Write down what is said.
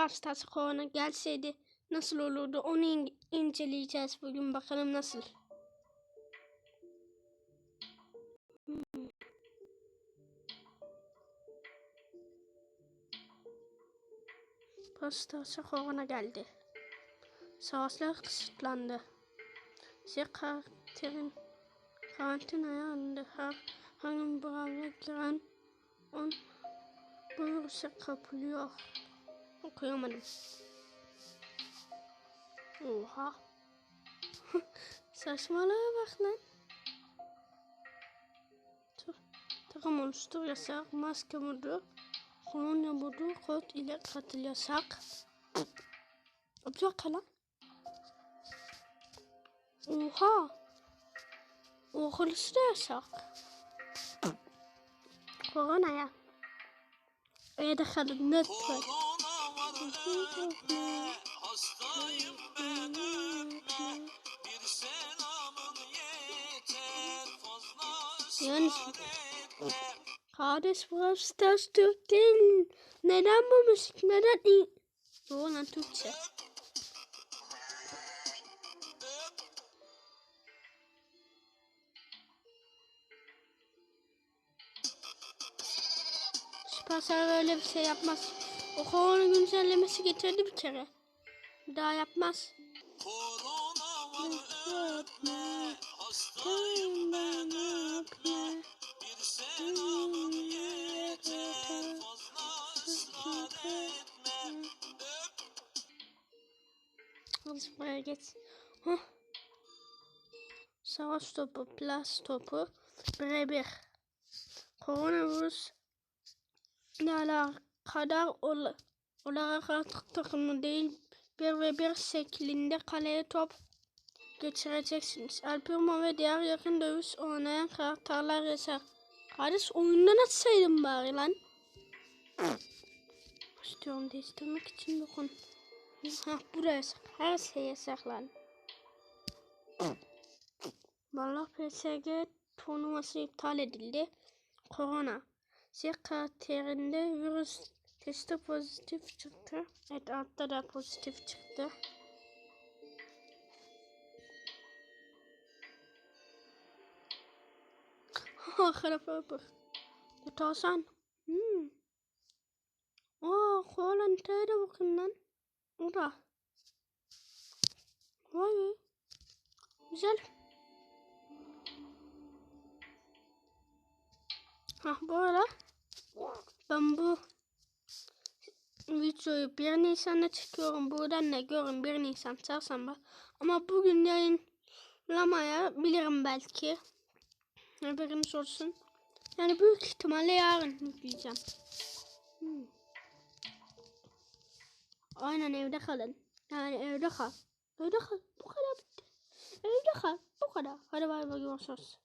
hastası korona gelseydi nasıl olurdu onu in- inceleyeceğiz bugün bakalım nasıl. Hmm. Korona geldi. Savaşlar kısıtlandı. Size karakterin karantinaya alındı. Her hangi brava giren on bu virüse kapılıyor. Okuyamadım. Oha. Saçmalığa bak lan. Dur. Takım oluştur yasak. Maske modu. Kolonya modu. Kod ile katıl yasak. Dakika lan. Oha. Okulası da yasak. Koronaya. Evde kalın lütfen. Korona var öpme, hastayım ben öpme. Bir selamın yeter, fazla Yani- ısrar etme. Kardeş burası ters Türk değil. Neden bu müzik? Neden iyi? Doğru lan Türkçe. Süpersel öyle bir şey yapmaz. O korona güncellemesi getirdi bir kere. Bir daha yapmaz. Korona hastayım ben öpme. Bir selamın yeter, fazla ısrar etme. Hadi buraya geç. Hah. Savaş topu, plas topu, birebir. Koronavirüs ile alakadar ol olarak artık takımı değil bir ve bir şeklinde kaleye top geçireceksiniz. El Primo ve diğer yakın dövüş oynayan karakterler yasak. Kardeş oyundan atsaydın bari lan. İstiyorum değiştirmek için dokun. Ha yasak. Her şey yasak lan. Vallahi PSG turnuvası iptal edildi. Korona. Şey karakterinde virüs testi pozitif çıktı. Evet altta da pozitif çıktı. Arkadaşlar bak. Tutarsan. Hmm. Aa, Koalanta'ya da bakın lan. O da. Vay be. Güzel. Ha bu arada ben bu videoyu 1 Nisan'da çekiyorum. Buradan da görün 1 Nisan çarşamba. Ama bugün yayınlamaya bilirim belki. Haberiniz olsun. Yani büyük ihtimalle yarın yükleyeceğim. Hmm. Aynen evde kalın. Yani evde kal. Evde kal. Bu kadar bitti. Evde kal. Bu kadar. Hadi bay bay görüşürüz.